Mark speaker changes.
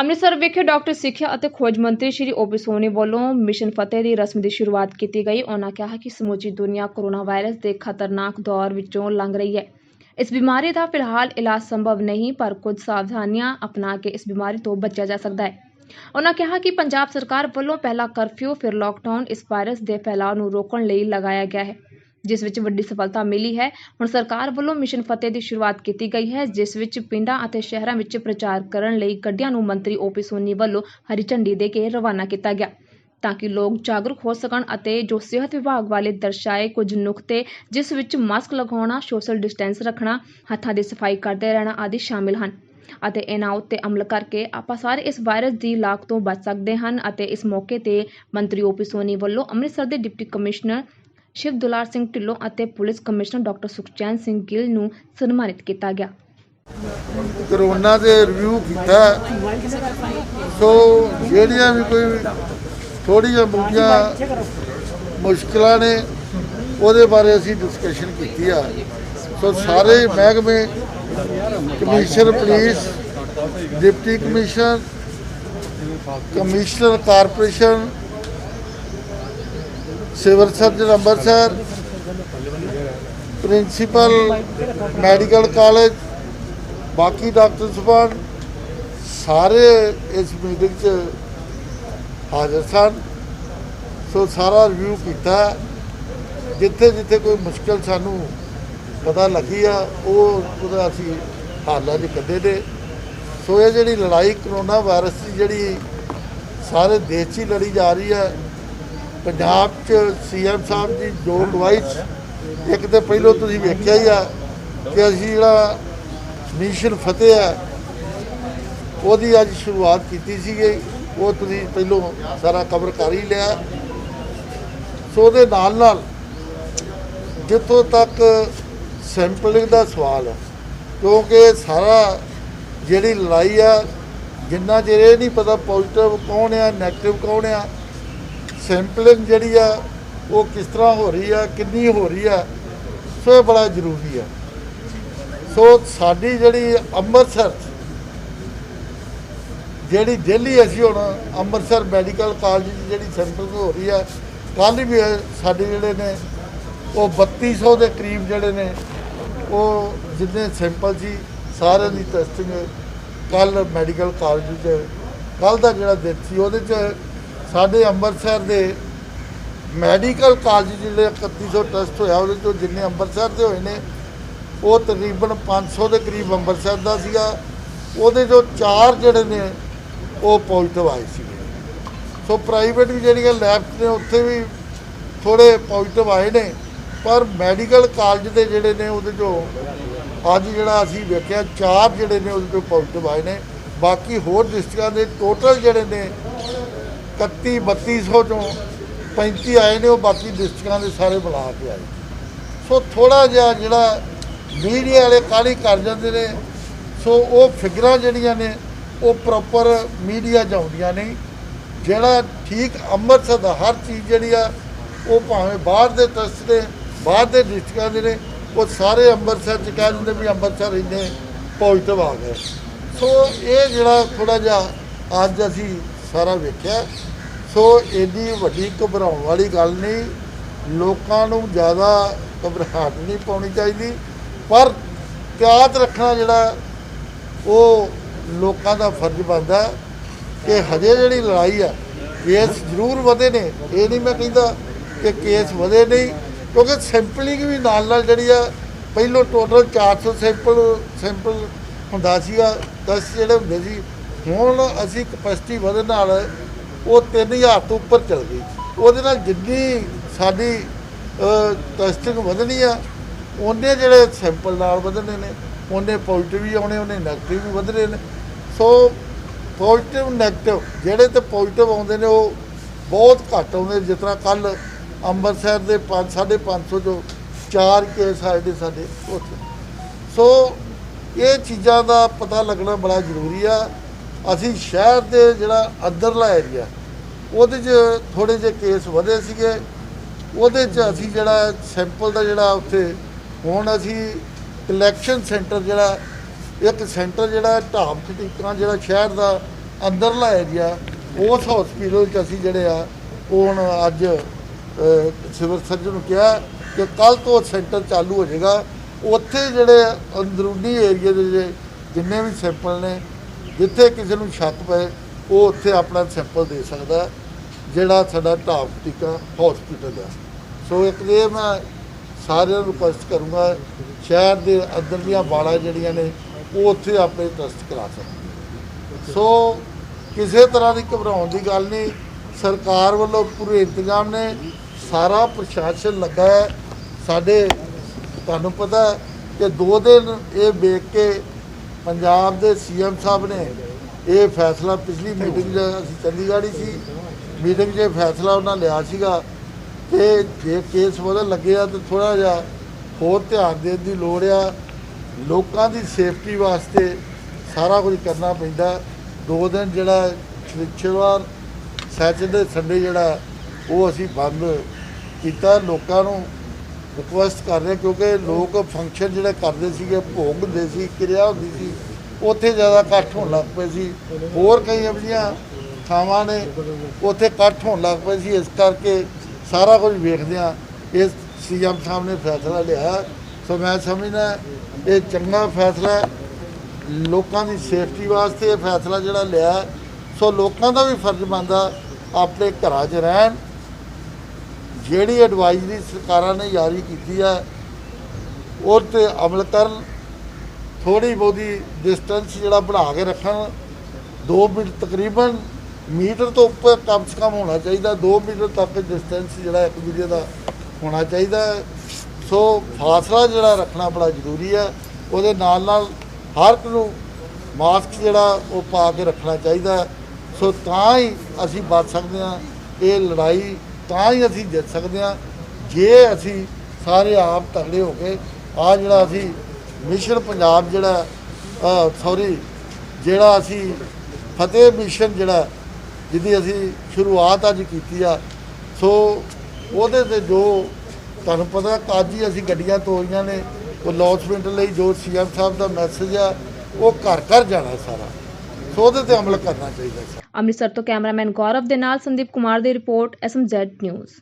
Speaker 1: ਅੰਮ੍ਰਿਤਸਰ ਵਿਖੇ ਡਾਕਟਰ ਸਿੱਖਿਆ ਅਤੇ ਖੋਜ ਮੰਤਰੀ ਸ਼੍ਰੀ ਓਪੀ ਸੋਨੀ ਵੱਲੋਂ ਮਿਸ਼ਨ ਫਤਿਹ ਦੀ ਰਸਮ ਦੀ ਸ਼ੁਰੂਆਤ ਕੀਤੀ ਗਈ। ਉਹਨਾਂ ਕਿਹਾ ਕਿ ਸਮੁੱਚੀ ਦੁਨੀਆ ਕੋਰੋਨਾ ਵਾਇਰਸ ਦੇ ਖਤਰਨਾਕ ਦੌਰ ਵਿੱਚੋਂ ਲੰਘ ਰਹੀ ਹੈ। ਇਸ ਬਿਮਾਰੀ ਦਾ ਫਿਲਹਾਲ ਇਲਾਜ ਸੰਭਵ ਨਹੀਂ, ਪਰ ਕੁਝ ਸਾਵਧਾਨੀਆਂ ਅਪਣਾ ਕੇ ਇਸ ਬਿਮਾਰੀ ਤੋਂ ਬਚਿਆ ਜਾ ਸਕਦਾ ਹੈ। ਉਹਨਾਂ ਕਿਹਾ ਕਿ ਪੰਜਾਬ ਸਰਕਾਰ ਵੱਲੋਂ ਪਹਿਲਾ ਕਰਫਿਊ, ਫਿਰ ਲਾਕਡਾਊਨ ਇਸ ਵਾਇਰਸ ਦੇ ਫੈਲਾਅ ਨੂੰ ਰੋਕਣ ਲਈ ਲਗਾਇਆ ਗਿਆ ਹੈ। ਜਿਸ ਵਿੱਚ ਵੱਡੀ ਸਫਲਤਾ ਮਿਲੀ ਹੈ। ਹੁਣ ਸਰਕਾਰ ਵੱਲੋਂ ਮਿਸ਼ਨ ਫਤਿਹ ਦੀ ਸ਼ੁਰੂਆਤ ਕੀਤੀ ਗਈ ਹੈ, ਜਿਸ ਵਿੱਚ ਪਿੰਡਾਂ ਅਤੇ ਸ਼ਹਿਰਾਂ ਵਿੱਚ ਪ੍ਰਚਾਰ ਕਰਨ ਲਈ ਗੱਡੀਆਂ ਨੂੰ ਮੰਤਰੀ ਓਪੀ ਸੋਨੀ ਵੱਲੋਂ ਹਰੀ ਝੰਡੀ ਦੇ ਕੇ ਰਵਾਨਾ ਕੀਤਾ ਗਿਆ। ਤਾਂ ਕਿ ਲੋਕ ਜਾਗਰੂਕ ਹੋ ਸਕਣ ਅਤੇ ਜੋ ਸਿਹਤ ਵਿਭਾਗ ਵਾਲੇ ਦਰਸਾਏ ਕੁਝ ਨੁਕਤੇ, ਜਿਸ ਵਿੱਚ ਮਾਸਕ ਲਗਾਉਣਾ, ਸੋਸ਼ਲ ਡਿਸਟੈਂਸ ਰੱਖਣਾ, ਹੱਥਾਂ ਦੀ ਸਫ਼ਾਈ ਕਰਦੇ ਰਹਿਣਾ ਆਦਿ ਸ਼ਾਮਿਲ ਹਨ। ਅਤੇ ਇਹਨਾਂ ਉੱਤੇ ਅਮਲ ਕਰਕੇ ਆਪਾਂ ਸਾਰੇ ਇਸ ਵਾਇਰਸ ਦੀ ਲਾਗ ਤੋਂ ਬਚ ਸਕਦੇ ਹਨ ਅਤੇ ਇਸ ਮੌਕੇ ਤੇ ਮੰਤਰੀ ਓਪੀ ਸੋਨੀ ਵੱਲੋਂ ਅੰਮ੍ਰਿਤਸਰ ਦੇ ਡਿਪਟੀ ਕਮਿਸ਼ਨਰ ਸ਼ਿਵ ਦੁਲਾਰ ਸਿੰਘ ਢਿੱਲੋਂ ਅਤੇ police commissioner doctor Sukhchain Singh Gill ਨੂੰ ਸਨਮਾਨਿਤ ਕੀਤਾ ਗਿਆ।
Speaker 2: ਕਰੋਨਾ ਦੇ ਰਿਵਿਊ ਕੀਤਾ ਸੋ ਜਿਹੜੀਆਂ ਵੀ ਕੋਈ ਥੋੜੀਆਂ ਬਹੁਤੀਆਂ ਮੁਸ਼ਕਲਾਂ ਨੇ, ਉਹਦੇ ਬਾਰੇ ਅਸੀਂ ਡਿਸਕਸ਼ਨ ਕੀਤੀ ਆ। ਸੋ ਸਾਰੇ ਮਹਿਕਮੇ, commissioner police, deputy commissioner commissioner corporation civil surgeon Amritsar, principal medical college, ਬਾਕੀ ਡਾਕਟਰ ਸਾਹਿਬਾਨ ਸਾਰੇ ਇਸ ਮੀਟਿੰਗ 'ਚ ਹਾਜ਼ਰ ਸਨ। ਸੋ ਸਾਰਾ ਰਿਵਿਊ ਕੀਤਾ। ਜਿੱਥੇ ਜਿੱਥੇ ਕੋਈ ਮੁਸ਼ਕਲ ਸਾਨੂੰ ਪਤਾ ਲੱਗੀ ਆ, ਉਹ ਉਹਦਾ ਅਸੀਂ ਹਾਲਾਂ 'ਚ ਕੱਢੇ ਨੇ। ਸੋ ਇਹ ਜਿਹੜੀ ਲੜਾਈ ਕਰੋਨਾ ਵਾਇਰਸ ਦੀ ਜਿਹੜੀ ਸਾਰੇ ਦੇਸ਼ 'ਚ ਹੀ ਲੜੀ ਜਾ ਰਹੀ ਹੈ ਪੰਜਾਬ 'ਚ ਸੀਐਮ ਸਾਹਿਬ ਦੀ ਜੋ ਅਡਵਾਈਸ ਇੱਕ ਤੇ ਪਹਿਲਾਂ ਤੁਸੀਂ ਵੇਖਿਆ ਹੀ ਆ ਕਿ ਅਸੀਂ ਜਿਹੜਾ ਮਿਸ਼ਨ ਫਤਿਹ ਹੈ, ਉਹਦੀ ਅੱਜ ਸ਼ੁਰੂਆਤ ਕੀਤੀ ਸੀਗੀ। ਉਹ ਤੁਸੀਂ ਪਹਿਲੋਂ ਸਾਰਾ ਕਵਰ ਕਰ ਹੀ ਲਿਆ। ਸੋ ਉਹਦੇ ਨਾਲ ਨਾਲ ਜਿੱਥੋਂ ਤੱਕ ਸੈਂਪਲਿੰਗ ਦਾ ਸਵਾਲ ਹੈ, ਕਿਉਂਕਿ ਸਾਰਾ ਜਿਹੜੀ ਲੜਾਈ ਆ, ਜਿੰਨਾ ਚਿਰ ਇਹ ਨਹੀਂ ਪਤਾ ਪੋਜ਼ਿਟਿਵ ਕੌਣ ਆ ਨੈਗੇਟਿਵ ਕੌਣ ਆ ਸੈਂਪਲਿੰਗ ਜਿਹੜੀ ਆ, ਉਹ ਕਿਸ ਤਰ੍ਹਾਂ ਹੋ ਰਹੀ ਆ, ਕਿੰਨੀ ਹੋ ਰਹੀ ਆ, ਸੋ ਇਹ ਬੜਾ ਜ਼ਰੂਰੀ ਆ। ਸੋ ਸਾਡੀ ਜਿਹੜੀ ਅੰਮ੍ਰਿਤਸਰ 'ਚ ਜਿਹੜੀ ਦਿੱਲੀ ਅਸੀਂ ਹੁਣ ਅੰਮ੍ਰਿਤਸਰ ਮੈਡੀਕਲ ਕਾਲਜ 'ਚ ਜਿਹੜੀ ਸੈਂਪਲ ਹੋ ਰਹੀ ਆ, ਕੱਲ੍ਹ ਵੀ ਸਾਡੇ ਜਿਹੜੇ ਨੇ, ਉਹ 3200 ਦੇ ਕਰੀਬ ਜਿਹੜੇ ਨੇ, ਉਹ ਜਿੰਨੇ ਸੈਂਪਲ ਸੀ, ਸਾਰਿਆਂ ਦੀ ਟੈਸਟਿੰਗ ਕੱਲ ਮੈਡੀਕਲ ਕਾਲਜ 'ਚ ਕੱਲ ਦਾ ਜਿਹੜਾ ਦਿਨ ਸੀ, ਉਹਦੇ 'ਚ ਸਾਡੇ ਅੰਮ੍ਰਿਤਸਰ ਦੇ ਮੈਡੀਕਲ ਕਾਲਜ 'ਚ ਜਿਹੜੇ 3100 ਟੈਸਟ ਹੋਇਆ, ਉਹਦੇ ਚੋਂ ਜਿੰਨੇ ਅੰਮ੍ਰਿਤਸਰ ਦੇ ਹੋਏ ਨੇ, ਉਹ ਤਕਰੀਬਨ 500 ਦੇ ਕਰੀਬ ਅੰਮ੍ਰਿਤਸਰ ਦਾ ਸੀਗਾ। ਉਹਦੇ ਚੋਂ ਚਾਰ ਜਿਹੜੇ ਨੇ, ਉਹ ਪੋਜ਼ਿਟਿਵ ਆਏ ਸੀ ਸੋ ਪ੍ਰਾਈਵੇਟ ਵੀ ਜਿਹੜੀਆਂ ਲੈਬਸ ਨੇ, ਉੱਥੇ ਵੀ ਥੋੜੇ ਪੋਜ਼ਿਟਿਵ ਆਏ ਨੇ, ਪਰ ਮੈਡੀਕਲ ਕਾਲਜ ਦੇ ਜਿਹੜੇ ਨੇ, ਉਹਦੇ ਚੋਂ ਅੱਜ ਜਿਹੜਾ ਅਸੀਂ ਵੇਖਿਆ, ਚਾਰ ਜਿਹੜੇ ਨੇ, ਉਹਦੇ ਚੋਂ ਪੋਜ਼ਿਟਿਵ ਆਏ ਨੇ। ਬਾਕੀ ਹੋਰ ਡਿਸਟ੍ਰਿਕਟਾਂ ਦੇ ਟੋਟਲ ਜਿਹੜੇ ਨੇ 31 3200 ਚੋਂ 35 ਆਏ ਨੇ, ਉਹ ਬਾਕੀ ਡਿਸਟ੍ਰਿਕਟਾਂ ਦੇ ਸਾਰੇ ਬੁਲਾ ਕੇ ਆਏ। ਸੋ ਥੋੜਾ ਜਿਹਾ ਜਿਹੜਾ ਮੀਡੀਆ ਵਾਲੇ ਕਾਲੀ ਕਰ ਜਾਂਦੇ ਨੇ, ਸੋ ਉਹ ਫਿਗਰਾਂ ਜਿਹੜੀਆਂ ਨੇ, ਉਹ ਪ੍ਰੋਪਰ ਮੀਡੀਆ 'ਚ ਆਉਂਦੀਆਂ ਨਹੀਂ ਜਿਹੜਾ ਠੀਕ ਅੰਮ੍ਰਿਤਸਰ ਦਾ ਹਰ ਚੀਜ਼ ਜਿਹੜੀ ਆ, ਉਹ ਭਾਵੇਂ ਬਾਹਰ ਦੇ ਟੈਸਟ ਦੇ ਬਾਹਰ ਦੇ ਡਿਸਟ੍ਰਿਕਾਂ ਦੇ ਨੇ, ਉਹ ਸਾਰੇ ਅੰਮ੍ਰਿਤਸਰ 'ਚ ਕਹਿ ਦਿੰਦੇ ਵੀ ਅੰਮ੍ਰਿਤਸਰ ਇੰਨੇ ਪੋਜ਼ਿਟਿਵ ਆ ਗਏ। ਸੋ ਇਹ ਜਿਹੜਾ ਥੋੜਾ ਜਿਹਾ ਅੱਜ ਅਸੀਂ ਸਾਰਾ ਵੇਖਿਆ। ਸੋ ਇੰਨੀ ਵੱਡੀ ਘਬਰਾਉਣ ਵਾਲੀ ਗੱਲ ਨਹੀਂ। ਲੋਕਾਂ ਨੂੰ ਜ਼ਿਆਦਾ ਘਬਰਾਹਟ ਨਹੀਂ ਪਾਉਣੀ ਚਾਹੀਦੀ। ਪਰ ਤਿਆਦ ਰੱਖਣਾ ਜਿਹੜਾ, ਉਹ ਲੋਕਾਂ ਦਾ ਫਰਜ਼ ਬਣਦਾ ਕਿ ਹਜੇ ਜਿਹੜੀ ਲੜਾਈ ਆ, ਕੇਸ ਜ਼ਰੂਰ ਵਧੇ ਨੇ। ਇਹ ਨਹੀਂ ਮੈਂ ਕਹਿੰਦਾ ਕਿ ਕੇਸ ਵਧੇ ਨਹੀਂ, ਕਿਉਂਕਿ ਸੈਂਪਲਿੰਗ ਵੀ ਨਾਲ ਨਾਲ ਜਿਹੜੀ ਆ, ਪਹਿਲੋਂ ਟੋਟਲ 400 ਸੈਂਪਲ ਸੈਂਪਲ ਹੁੰਦਾ ਸੀਗਾ। 10 ਜਿਹੜੇ ਹੁੰਦੇ ਸੀ ਹੁਣ ਅਸੀਂ ਕਪੈਸਿਟੀ ਵਧਣ ਨਾਲ ਉਹ 3000 ਤੋਂ ਉੱਪਰ ਚਲ ਗਈ। ਉਹਦੇ ਨਾਲ ਜਿੰਨੀ ਸਾਡੀ ਟੈਸਟਿੰਗ ਵਧਣੀ ਆ, ਉਹਨੇ ਜਿਹੜੇ ਸੈਂਪਲ ਨਾਲ ਵਧਣੇ ਨੇ, ਉਹਨੇ ਪੋਜ਼ਿਟਿਵ ਵੀ ਆਉਣੇ, ਉਹਨੇ ਨੈਗੇਟਿਵ ਵੀ ਵਧਣੇ ਨੇ। ਸੋ ਪੋਜ਼ਿਟਿਵ ਨੈਗੇਟਿਵ ਜਿਹੜੇ ਤੇ ਪੋਜ਼ਿਟਿਵ ਆਉਂਦੇ ਨੇ, ਉਹ ਬਹੁਤ ਘੱਟ ਆਉਂਦੇ ਜਿਸ ਤਰ੍ਹਾਂ ਕੱਲ ਅੰਮ੍ਰਿਤਸਰ ਦੇ 5 550 ਚੋਂ ਚਾਰ ਕੇਸ ਆਏ ਨੇ ਸਾਡੇ ਉੱਥੇ। ਸੋ ਇਹ ਚੀਜ਼ਾਂ ਦਾ ਪਤਾ ਲੱਗਣਾ ਬੜਾ ਜ਼ਰੂਰੀ ਆ। ਅਸੀਂ ਸ਼ਹਿਰ ਦੇ ਜਿਹੜਾ ਅੰਦਰਲਾ ਏਰੀਆ ਉਹਦੇ 'ਚ ਥੋੜੇ ਜਿਹੇ ਕੇਸ ਵਧੇ ਸੀਗੇ। ਉਹਦੇ 'ਚ ਅਸੀਂ ਜਿਹੜਾ ਸੈਂਪਲ ਦਾ ਜਿਹੜਾ ਉੱਥੇ, ਹੁਣ ਅਸੀਂ ਕਲੈਕਸ਼ਨ ਸੈਂਟਰ ਜਿਹੜਾ, ਇੱਕ ਸੈਂਟਰ ਜਿਹੜਾ ਢਾਬ ਟਿੱਕਾਂ ਜਿਹੜਾ ਸ਼ਹਿਰ ਦਾ ਅੰਦਰਲਾ ਏਰੀਆ ਉਸ ਹਸਪੀਟਲ 'ਚ ਅਸੀਂ ਜਿਹੜੇ ਆ, ਉਹ ਹੁਣ ਅੱਜ ਸਿਵਲ ਸਰਜਨ ਨੂੰ ਕਿਹਾ ਕਿ ਕੱਲ ਤੋਂ ਸੈਂਟਰ ਚਾਲੂ ਹੋ ਜਾਏਗਾ। ਉੱਥੇ ਜਿਹੜੇ ਅੰਦਰੂਨੀ ਏਰੀਆ ਦੇ ਜਿੰਨੇ ਵੀ ਸੈਂਪਲ ਨੇ ਜਿੱਥੇ ਕਿਸੇ ਨੂੰ ਸ਼ੱਕ ਪਏ, ਉਹ ਉੱਥੇ ਆਪਣਾ ਸੈਂਪਲ ਦੇ ਸਕਦਾ ਜਿਹੜਾ ਸਾਡਾ ਢਾਬ ਟਿਕਾ ਹਸਪੀਟਲ ਹੈ। ਸੋ ਇੱਕ ਇਹ ਮੈਂ ਸਾਰਿਆਂ ਨੂੰ ਰਿਕੁਐਸਟ ਕਰੂੰਗਾ, ਸ਼ਹਿਰ ਦੇ ਅੰਦਰ ਦੀਆਂ ਬਾੜਾਂ ਜਿਹੜੀਆਂ ਨੇ, ਉਹ ਉੱਥੇ ਆਪਣੇ ਟੈਸਟ ਕਰਾ ਸਕਣ ਸੋ ਕਿਸੇ ਤਰ੍ਹਾਂ ਦੀ ਘਬਰਾਉਣ ਦੀ ਗੱਲ ਨਹੀਂ, ਸਰਕਾਰ ਵੱਲੋਂ ਪੂਰੇ ਇੰਤਜ਼ਾਮ ਨੇ, ਸਾਰਾ ਪ੍ਰਸ਼ਾਸਨ ਲੱਗਾ ਹੈ। ਸਾਡੇ, ਤੁਹਾਨੂੰ ਪਤਾ ਕਿ ਦੋ ਦਿਨ ਇਹ ਵੇਖ ਕੇ ਪੰਜਾਬ ਦੇ ਸੀਐਮ ਸਾਹਿਬ ਨੇ ਇਹ ਫੈਸਲਾ ਪਿਛਲੀ ਮੀਟਿੰਗ 'ਚ ਅਸੀਂ ਚੰਡੀਗੜ੍ਹ ਹੀ ਸੀ, ਮੀਟਿੰਗ 'ਚ ਇਹ ਫੈਸਲਾ ਉਹਨਾਂ ਲਿਆ ਸੀਗਾ ਕਿ ਜੇ ਕੇਸ ਵਧਣ ਲੱਗੇ ਆ ਤਾਂ ਥੋੜਾ ਜਿਹਾ ਹੋਰ ਧਿਆਨ ਦੇਣ ਦੀ ਲੋੜ ਆ। ਲੋਕਾਂ ਦੀ ਸੇਫਟੀ ਵਾਸਤੇ ਸਾਰਾ ਕੁਝ ਕਰਨਾ ਪੈਂਦਾ। ਦੋ ਦਿਨ ਜਿਹੜਾ ਸ਼ਨੀਚਰਵਾਰ ਸੈਚਰਡੇ ਸੰਡੇ ਜਿਹੜਾ ਉਹ ਅਸੀਂ ਬੰਦ ਕੀਤਾ। ਲੋਕਾਂ ਨੂੰ ਰਿਕੁਐਸਟ ਕਰ ਰਹੇ ਕਿਉਂਕਿ ਲੋਕ ਫੰਕਸ਼ਨ ਜਿਹੜੇ ਕਰਦੇ ਸੀਗੇ ਭੋਗ ਹੁੰਦੇ ਸੀ, ਕਿਰਿਆ ਹੁੰਦੀ ਸੀ, ਉੱਥੇ ਜ਼ਿਆਦਾ ਇਕੱਠ ਹੋਣ ਲੱਗ ਪਏ ਸੀ। ਹੋਰ ਕਈ ਅਜਿਹੀਆਂ ਥਾਵਾਂ ਨੇ, ਉੱਥੇ ਇਕੱਠ ਹੋਣ ਲੱਗ ਪਏ ਸੀ। ਇਸ ਕਰਕੇ ਸਾਰਾ ਕੁਝ ਵੇਖਦੇ ਆ ਇਸ ਸੀਐਮ ਸਾਹਿਬ ਨੇ ਫੈਸਲਾ ਲਿਆ। ਸੋ ਮੈਂ ਸਮਝਦਾ, ਇਹ ਚੰਗਾ ਫੈਸਲਾ ਲੋਕਾਂ ਦੀ ਸੇਫਟੀ ਵਾਸਤੇ ਇਹ ਫੈਸਲਾ ਜਿਹੜਾ ਲਿਆ ਸੋ ਲੋਕਾਂ ਦਾ ਵੀ ਫਰਜ਼ ਬਣਦਾ, ਆਪਣੇ ਘਰਾਂ 'ਚ ਰਹਿਣ ਜਿਹੜੀ ਐਡਵਾਈਜ਼ਰੀ ਸਰਕਾਰਾਂ ਨੇ ਜਾਰੀ ਕੀਤੀ ਹੈ, ਉਹ ਤੇ ਅਮਲ ਕਰਨ ਥੋੜੀ ਬਹੁਤੀ ਡਿਸਟੈਂਸ ਜਿਹੜਾ ਬਣਾ ਕੇ ਰੱਖਣ 2 ਮੀਟਰ ਤਕਰੀਬਨ ਮੀਟਰ ਤੋਂ ਉੱਪਰ ਕਮ ਸੇ ਕਮ ਹੋਣਾ ਚਾਹੀਦਾ 2 ਮੀਟਰ ਤੱਕ ਡਿਸਟੈਂਸ ਜਿਹੜਾ ਇੱਕ ਦੂਜੇ ਦਾ ਹੋਣਾ ਚਾਹੀਦਾ ਹੈ। ਸੋ ਫਾਸਲਾ ਜਿਹੜਾ ਰੱਖਣਾ ਬੜਾ ਜ਼ਰੂਰੀ ਹੈ, ਉਹਦੇ ਨਾਲ ਨਾਲ ਹਰ ਇੱਕ ਨੂੰ ਮਾਸਕ ਜਿਹੜਾ ਉਹ ਪਾ ਕੇ ਰੱਖਣਾ ਚਾਹੀਦਾ ਸੋ ਤਾਂ ਹੀ ਅਸੀਂ ਬਚ ਸਕਦੇ ਹਾਂ, ਇਹ ਲੜਾਈ ਤਾਂ ਹੀ ਅਸੀਂ ਜਿੱਤ ਸਕਦੇ ਹਾਂ। ਜੇ ਅਸੀਂ ਸਾਰੇ ਆਪ ਤਗੜੇ ਹੋ ਕੇ ਆ ਜਿਹੜਾ ਅਸੀਂ ਮਿਸ਼ਨ ਪੰਜਾਬ ਜਿਹੜਾ ਸੌਰੀ ਜਿਹੜਾ ਅਸੀਂ ਫਤਿਹ ਮਿਸ਼ਨ ਜਿਹੜਾ, ਜਿਹਦੀ ਅਸੀਂ ਸ਼ੁਰੂਆਤ ਅੱਜ ਕੀਤੀ ਆ, ਸੋ ਉਹਦੇ ਤੇ ਜੋ ਤੁਹਾਨੂੰ ਪਤਾ ਕਿ ਅੱਜ ਹੀ ਅਸੀਂ ਗੱਡੀਆਂ ਤੋਰੀਆਂ ਨੇ, ਉਹ ਲੌਂਚਮੈਂਟ ਲਈ ਜੋ ਸੀਐਮ ਸਾਹਿਬ ਦਾ ਮੈਸੇਜ ਆ, ਉਹ ਘਰ ਘਰ ਜਾਣਾ ਸਾਰਾ। ਸੋ ਉਹਦੇ ਤੇ ਅਮਲ ਕਰਨਾ ਚਾਹੀਦਾ ਸਰ
Speaker 1: ਅੰਮ੍ਰਿਤਸਰ ਤੋਂ ਕੈਮਰਾਮੈਨ ਗੌਰਵ ਦੇ ਨਾਲ ਸੰਦੀਪ ਕੁਮਾਰ ਦੀ ਰਿਪੋਰਟ ਐਸਐਮਜ਼ੈਡ ਨਿਊਜ਼।